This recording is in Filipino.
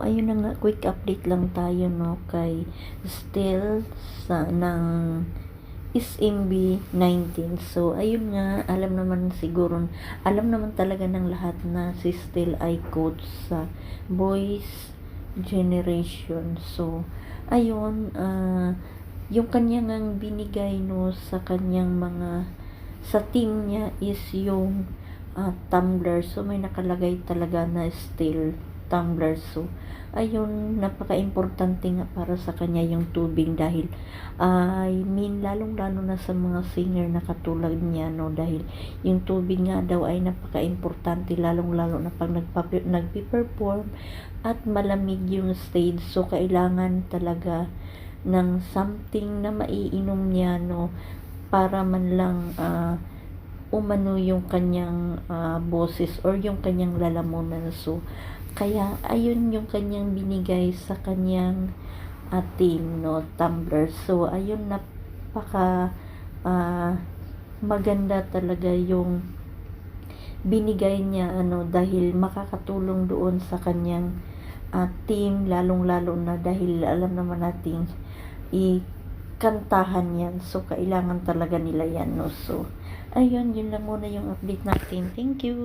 Ayun na nga, quick update lang tayo no kay still sa ng SMB 19. So ayun nga, alam naman siguro, alam naman talaga ng lahat na si Still ay coach sa boys generation. So ayun, ah yung kanyang ang binigay no sa kanyang mga sa team niya is yung ah, tumbler. So may nakalagay talaga na still tumbler. So ayun, napaka-importante nga para sa kanya yung tubig dahil I mean, lalong-lalo na sa mga singer na katulad niya, no, dahil yung tubig nga daw ay napaka-importante, lalong-lalo na pag nagpi-perform at malamig yung stage, so kailangan talaga ng something na maiinom niya, no, para man lang ah, umano yung kanyang ah, boses or yung kanyang lalamunan. So, kaya ayun yung kanyang binigay sa kanyang uh, team, no, tumbler. So, ayun napaka ah, maganda talaga yung binigay niya ano dahil makakatulong doon sa kanyang ah, team lalong-lalo na dahil alam naman nating ikantahan yan. So kailangan talaga nila yan no? So ayun yun lang muna yung update natin. Thank you